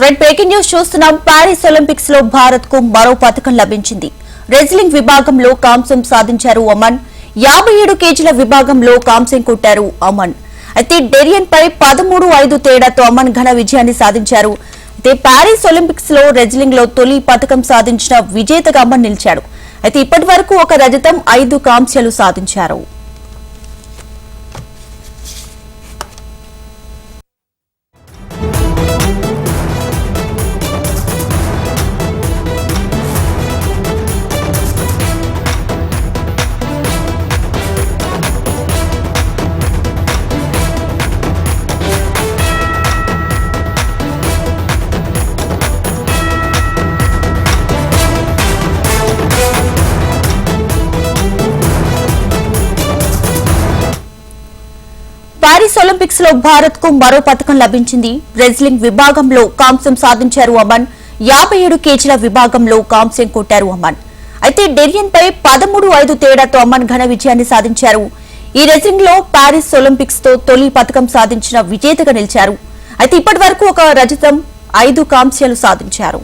Red breaking news చూస్తున్నాం. Paris ఒలింపిక్స్లో భారత్కు మరో పథకం లభించింది. రెజ్లింగ్ విభాగంలో కాంస్యం సాధించారు అమన్. యాభై ఏడు కేజీల విభాగంలో కాంస్యం కొట్టారు అమన్. అయితే డెరియన్ పై పదమూడు ఐదు తేడాతో అమన్ ఘన విజయాన్ని సాధించారు. అయితే ప్యారిస్ ఒలింపిక్స్లో రెజ్లింగ్లో తొలి పథకం సాధించిన విజేతగా అమన్ నిలిచాడు. అయితే ఇప్పటి వరకు ఒక రజతం ఐదు కాంస్యాలు సాధించారు. పారిస్ ఒలింపిక్స్లో భారత్కు మరో పథకం లభించింది. రెజ్లింగ్ విభాగంలో కాంస్యం సాధించారు అమన్. యాభై ఏడు కేజీల విభాగంలో కాంస్యం కొట్టారు అమన్. అయితే డెరియన్ పై పదమూడు ఐదు తేడాతో అమన్ ఘన విజయాన్ని సాధించారు. ఈ రెజ్లింగ్లో పారిస్ ఒలింపిక్స్తో తొలి పథకం సాధించిన విజేతగా నిలిచారు. అయితే ఇప్పటి వరకు ఒక రజతం ఐదు కాంస్యాలు సాధించారు.